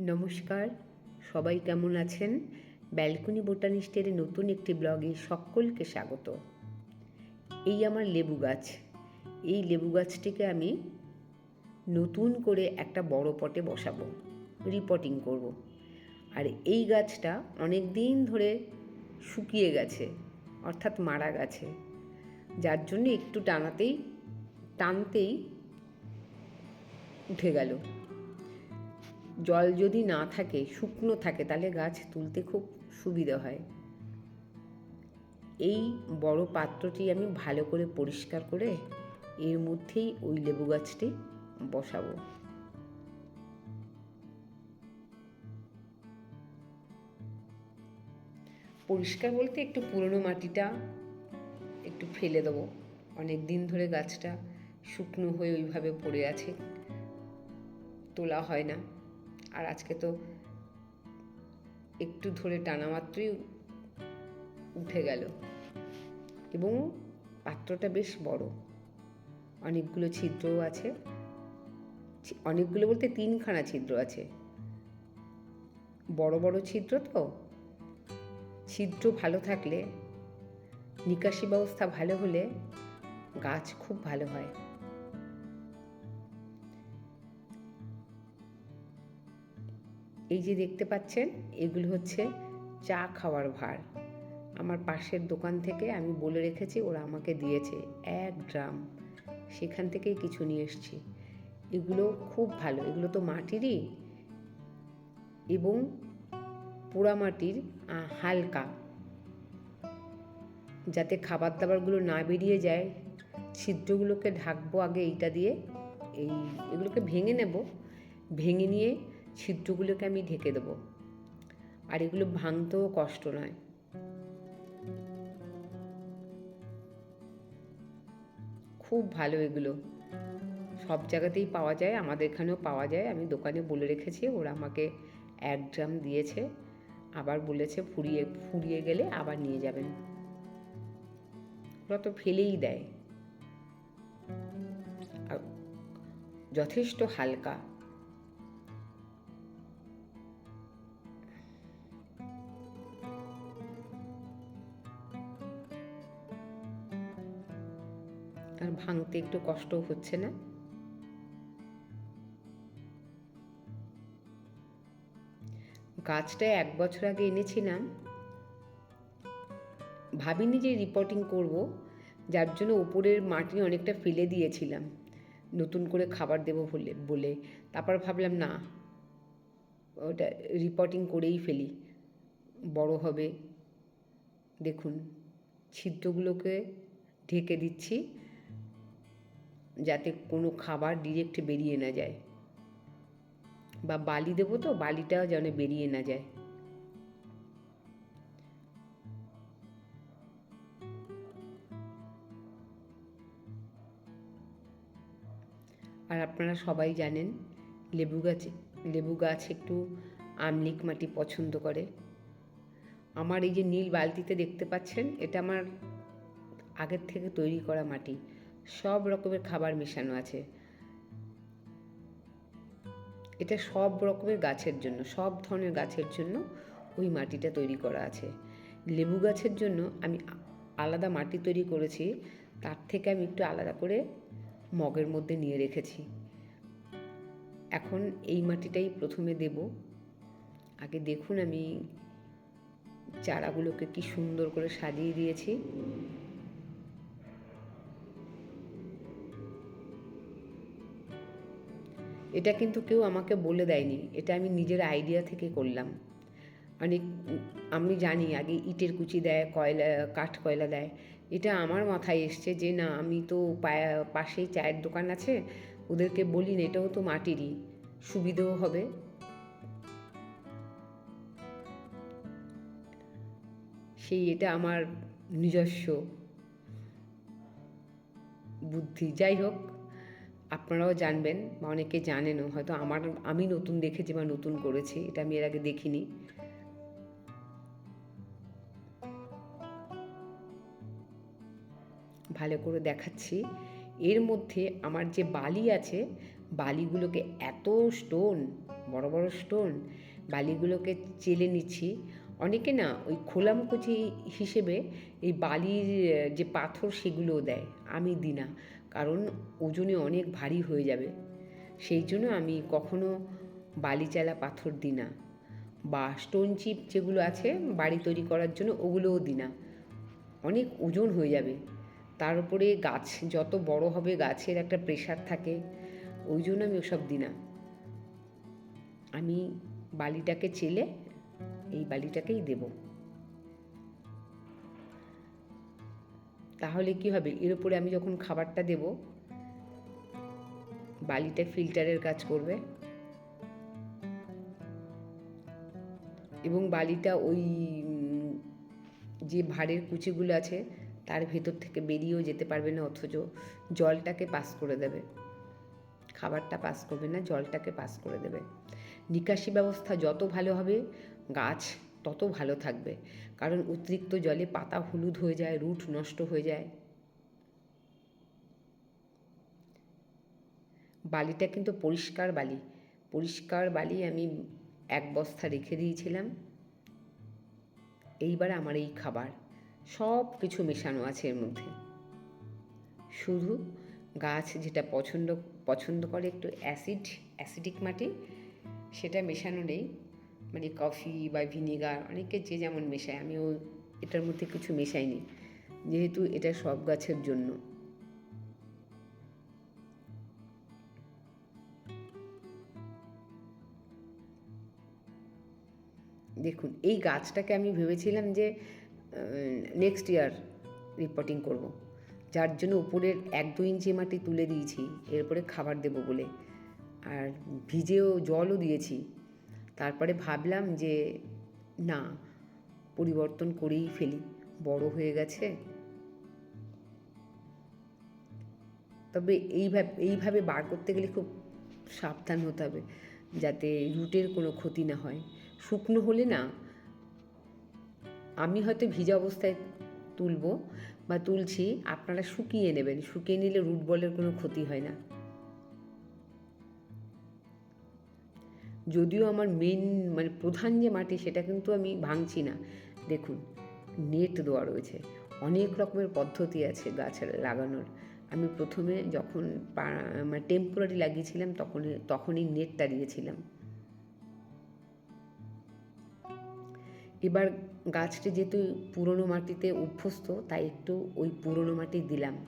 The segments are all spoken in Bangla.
নমস্কার, সবাই কেমন আছেন? ব্যালকনি বোটানিস্টের নতুন একটি ব্লগে সকলকে স্বাগত। এই আমার লেবু গাছ। এই লেবু গাছটিকে আমি নতুন করে একটা বড় পটে বসাবো, রিপোর্টিং করব। আর এই গাছটা অনেক দিন ধরে শুকিয়ে গেছে, অর্থাৎ মারা গেছে। যার জন্য একটু টানাতেই, টানতেই উঠে গেল। জল যদি না থাকে, শুকনো থাকে, তাহলে গাছ তুলতে খুব সুবিধা হয়। এই বড় পাত্রটি আমি ভালো করে পরিষ্কার করে এর মধ্যেই ওই লেবু গাছটি বসাবো। পরিষ্কার বলতে একটু পুরনো মাটিটা একটু ফেলে দেবো। অনেক দিন ধরে গাছটা শুকনো হয়ে ওইভাবে পড়ে আছে, তোলা হয় না। আর আজকে তো একটু ধরে টানা মাত্রই উঠে গেল। এবং পাত্রটা বেশ বড়। অনেকগুলো ছিদ্রও আছে। অনেকগুলো বলতে তিনখানা ছিদ্র আছে। বড় বড় ছিদ্র তো। ছিদ্র ভালো থাকলে, নিকাশি ব্যবস্থা ভালো হলে গাছ খুব ভালো হয়। এই যে দেখতে পাচ্ছেন এগুলো হচ্ছে চা খাওয়ার ভার। আমার পাশের দোকান থেকে আমি বলে রেখেছি ওরা আমাকে দিয়েছে এক ড্রাম। সেখান থেকেই কিছু নিয়ে এসেছি। এগুলো খুব ভালো। এগুলো তো মাটিরই এবং পোড়ামাটির আহ, হালকা। যাতে খাবার দাবারগুলো না বেরিয়ে যায় ছিদ্রগুলোকে ঢাকবো আগে এইটা দিয়ে এই এগুলোকে ভেঙে নেব। ভেঙে নিয়ে ছিদ্রগুলোকে আমি ঢেকে দেবো। আর এগুলো ভাঙতেও কষ্ট নয়। খুব ভালো এগুলো। সব জায়গাতেই পাওয়া যায়, আমাদের এখানেও পাওয়া যায়। আমি দোকানে বলে রেখেছি, ওরা আমাকে এক ড্রাম দিয়েছে। আবার বলেছে ফুরিয়ে ফুরিয়ে গেলে আবার নিয়ে যাবেন। ওরা তো ফেলেই দেয়। যথেষ্ট হালকা। ভাঙতে একটু কষ্ট হচ্ছে না। গাছটা এক বছর আগে এনেছিলাম। ভাবিনি যে রিপোর্টিং করব, যার জন্য উপরের মাটি অনেকটা ফেলে দিয়েছিলাম। নতুন করে খাবার দেবো বলে বলে। তারপর ভাবলাম, না, ওটা রিপোর্টিং করেই ফেলি। বড় হবে। দেখুন, ছিদ্রগুলোকে ঢেকে দিচ্ছি। যাতে কোনো খাবার ডিরেক্ট বেরিয়ে না যায়। বা বালি দেবো তো, বালিটাও যেন বেরিয়ে না যায়। আর আপনারা সবাই জানেন, লেবু গাছ লেবু গাছ একটু আমলিক মাটি পছন্দ করে। আমার এই যে নীল বালতিতে দেখতে পাচ্ছেন, এটা আমার আগের থেকে তৈরি করা মাটি। সব রকমের খাবার মেশানো আছে। এটা সব রকমের গাছের জন্য, সব ধরনের গাছের জন্য ওই মাটিটা তৈরি করা আছে। লেবু গাছের জন্য আমি আলাদা মাটি তৈরি করেছি, তার থেকে আমি একটু আলাদা করে মগের মধ্যে নিয়ে রেখেছি। এখন এই মাটিটাই প্রথমে দেব। আগে দেখুন আমি চারাগুলোকে কি সুন্দর করে সাজিয়ে দিয়েছি। এটা কিন্তু কেউ আমাকে বলে দেয়নি, এটা আমি নিজের আইডিয়া থেকে করলাম। অনেক আমি জানি আগে ইটের কুচি দেয়, কয়লা, কাঠ কয়লা দেয়, এটা আমার মাথায় এসছে যে না, আমি তো পাশেই চায়ের দোকান আছে, ওদেরকে বলি না, এটাও তো মাটিরই, সুবিধেও হবে। সেই এটা আমার নিজস্ব বুদ্ধি। যাই হোক আপনারাও জানবেন বা অনেকে জানেনও, হয়তো আমার, আমি নতুন দেখেছি বা নতুন করেছি, এটা আমি এর আগে দেখিনি। ভালো করে দেখাচ্ছি। এর মধ্যে আমার যে বালি আছে, বালিগুলোকে এত স্টোন বড় বড় স্টোন বালিগুলোকে চেলে নিচ্ছি। অনেকে না ওই খোলামকুচি হিসেবে এই বালির, যে পাথর সেগুলোও দেয়। আমি দিই না কারণ ওজনে অনেক ভারী হয়ে যাবে। সেই জন্য আমি কখনো বালিচালা পাথর দিই না বা স্টোন চিপ যেগুলো আছে বাড়ি তৈরি করার জন্য ওগুলোও দিই না। অনেক ওজন হয়ে যাবে। তার উপরে গাছ, যত বড় হবে গাছের একটা প্রেশার থাকে, ওই জন্য আমি ওসব দিই না। আমি বালিটাকে চেলে এই বালিটাকেই দেব। তাহলে কি হবে? এর উপরে আমি যখন খাবারটা দেব, বালিটা ফিল্টারের কাজ করবে। এবং বালিটা ওই যে ভাড়ের কুচিগুলো আছে, তার ভেতর থেকে বেরিয়েও যেতে পারবে না, অথচ জলটাকে পাস করে দেবে। খাবারটা পাস করবে না, জলটাকে পাস করে দেবে। নিকাশি ব্যবস্থা যত ভালো হবে, গাছ তত ভালো থাকবে। কারণ অতিরিক্ত জলে পাতা হলুদ হয়ে যায়, রুট নষ্ট হয়ে যায়। বালিটা কিন্তু পরিষ্কার বালি। পরিষ্কার বালি আমি এক বস্তা রেখে দিয়েছিলাম। এইবার আমার এই খাবার। সব কিছু মেশানো আছে এর মধ্যে। শুধু গাছ যেটা পছন্দ পছন্দ করে একটু অ্যাসিড, অ্যাসিডিক মাটি, সেটা মেশানো নেই। মানে কফি বা ভিনিগার অনেকে যে যেমন মেশায়, আমিও এটার মধ্যে কিছু মেশাইনি। যেহেতু এটা সব গাছের জন্য। দেখুন, এই গাছটাকে আমি ভেবেছিলাম যে নেক্সট ইয়ার রিপোর্টিং করব। যার জন্য উপরের এক দু ইঞ্চি মাটি তুলে দিয়েছি, এরপরে খাবার দেব বলে। আর ভিজেও জলও দিয়েছি। তারপরে ভাবলাম যে, না, পরিবর্তন করেই ফেলি। বড় হয়ে গেছে। তবে এইভাবে এইভাবে বার করতে গেলে খুব সাবধান হতে হবে, যাতে রুটের কোনো ক্ষতি না হয়। শুকনো হলে না, আমি হয়তো ভিজা অবস্থায় তুলবো বা তুলছি, আপনারা শুকিয়ে নেবেন। শুকিয়ে নিলে রুট বলের কোনো ক্ষতি হয় না। যদিও আমার মেন মানে প্রধান যে মাটি, সেটা কিন্তু আমি ভাঙছি না। দেখুন নেট দেওয়া রয়েছে। অনেক রকমের পদ্ধতি আছে গাছ লাগানোর। আমি প্রথমে যখন মানে টেম্পোরারি লাগিয়েছিলাম, তখন, তখনই নেটটা দিয়েছিলাম। এবার গাছটি যেহেতু পুরনো মাটিতে অভ্যস্ত, তাই একটু ওই পুরনো মাটি দিলাম।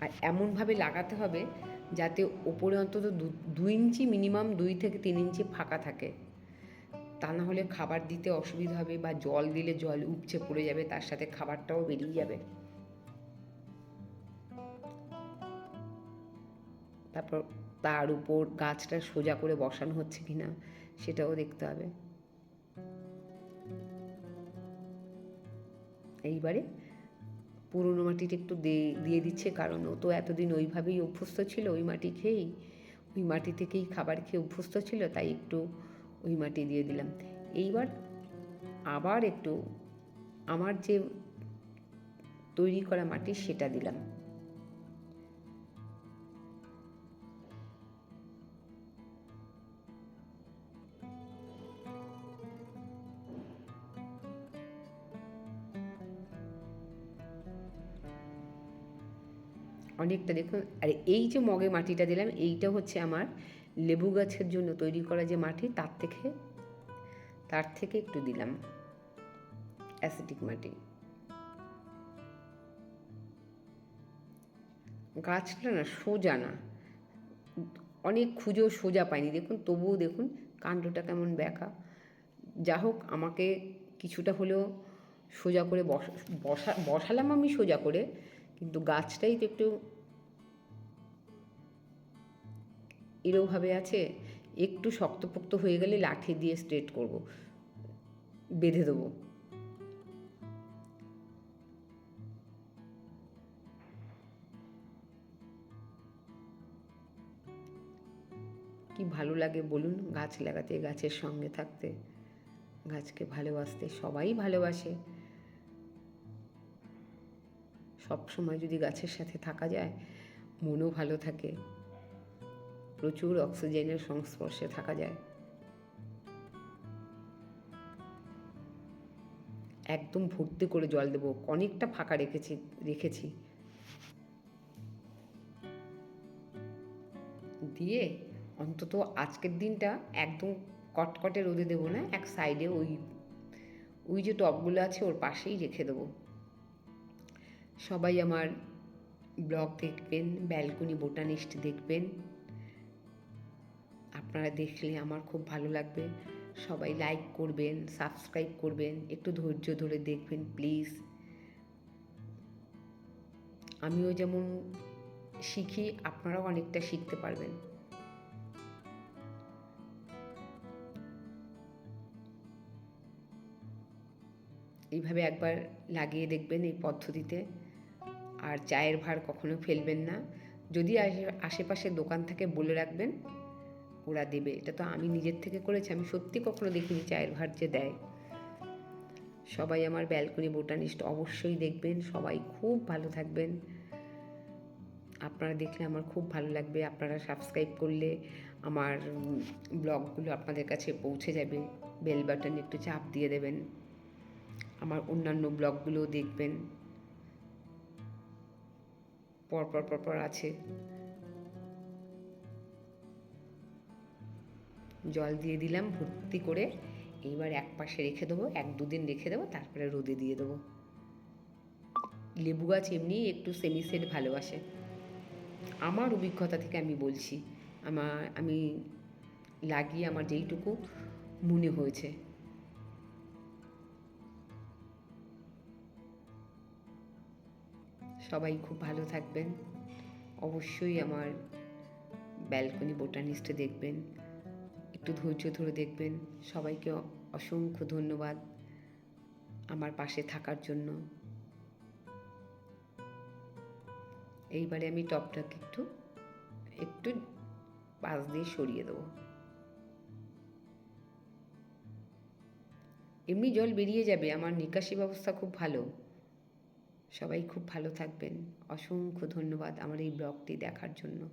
আর এমনভাবে লাগাতে হবে যাতে ওপরে অন্তত দু- ইঞ্চি মিনিমাম দুই থেকে তিন ইঞ্চি ফাঁকা থাকে। তা না হলে খাবার দিতে অসুবিধা হবে বা জল দিলে জল উপচে পড়ে যাবে, তার সাথে খাবারটাও বেরিয়ে যাবে। তারপর তার উপর গাছটা সোজা করে বসানো হচ্ছে কিনা সেটাও দেখতে হবে। এইবারে পুরনো মাটিটা একটু দিয়ে দিচ্ছে কারণ ও তো এতদিন ওইভাবেই অভ্যস্ত ছিল ওই মাটি খেয়েই। ওই মাটি থেকেই খাবার খেয়ে অভ্যস্ত ছিল, তাই একটু ওই মাটি দিয়ে দিলাম। এইবার আবার একটু আমার যে তৈরি করা মাটি সেটা দিলাম। অনেকটা দেখুন, আর এই যে মগে মাটিটা দিলাম, এইটা হচ্ছে আমার লেবু গাছের জন্য তৈরি করা যে মাটি, তার থেকে তার থেকে একটু দিলাম অ্যাসিটিক মাটি। গাছটা না সোজা না, অনেক খুঁজো সোজা পাইনি, দেখুন, তবুও দেখুন কাণ্ডটা কেমন ব্যাকা। যা হোক, আমাকে কিছুটা হলেও সোজা করে বসা বসা, বসালাম আমি সোজা করে, কিন্তু গাছটাই তো একটু এরোভাবে আছে, একটু শক্তপোক্ত হয়ে গেলে লাঠি দিয়ে স্ট্রেট করব, বেঁধে দেবো। কি ভালো লাগে বলুন, গাছ লাগাতে, গাছের সঙ্গে থাকতে। গাছকে ভালোবাসতে সবাই ভালোবাসে। সব সময় যদি গাছের সাথে থাকা যায়, মনও ভালো থাকে। প্রচুর অক্সিজেনের সংস্পর্শে থাকা যায়। একদম ভর্তি করে জল দেবো। অনেকটা ফাঁকা রেখেছি রেখেছি। দিয়ে অন্তত আজকের দিনটা একদম কটকটে রোদে দেবো না, এক সাইডে ওই ওই যে টবগুলো আছে ওর পাশেই রেখে দেবো। সবাই আমার ব্লগ দেখবেন, ব্যালকনি বোটানিস্ট দেখবেন। আপনারা দেখলে আমার খুব ভালো লাগবে। সবাই লাইক করবেন সাবস্ক্রাইব করবেন, একটু ধৈর্য ধরে দেখবেন প্লিজ আমিও যেমন শিখি, আপনারাও অনেকটা শিখতে পারবেন। এইভাবে একবার লাগিয়ে দেখবেন এই পদ্ধতিতে। আর চায়ের ভার কখনো ফেলবেন না। যদি আশে- আশেপাশে দোকান থেকে বলে রাখবেন ওরা দেবে। এটা তো আমি নিজের থেকে করেছি, আমি সত্যি কখনো দেখিনি চায়ের ভার যে দেয়। সবাই আমার ব্যালকনি বোটানিস্ট অবশ্যই দেখবেন, সবাই খুব ভালো থাকবেন। আপনারা দেখলে আমার খুব ভালো লাগবে, আপনারা সাবস্ক্রাইব করলে আমার ব্লগগুলো আপনাদের কাছে পৌঁছে যাবে। বেল বাটন একটু চাপ দিয়ে দেবেন। আমার অন্যান্য ব্লগগুলো দেখবেন। পরপর পরপর আছে। জল দিয়ে দিলাম, ভর্তি করে এইবার এক পাশে রেখে দেবো, এক দুদিন রেখে দেবো, তারপরে রোদে দিয়ে দেবো। লেবু গাছ এমনি একটু সেমি সেট ভালোবাসে। আমার অভিজ্ঞতা থেকে আমি বলছি আমার আমি লাগিয়ে আমার যেইটুকু মনে হয়েছে। সবাই খুব ভালো থাকবেন। অবশ্যই আমার ব্যালকনি বোটানিস্টে দেখবেন। একটু ধৈর্য ধরে দেখবেন। সবাইকে অসংখ্য ধন্যবাদ আমার পাশে থাকার জন্য। এইবারে আমি টপটাকে একটু একটু পাশ দিয়ে সরিয়ে দেবো। এমনি জল বেরিয়ে যাবে, আমার নিকাশি ব্যবস্থা খুব ভালো। সবাই খুব ভালো থাকবেন। অসংখ্য ধন্যবাদ আমার এই ব্লগটি দেখার জন্য।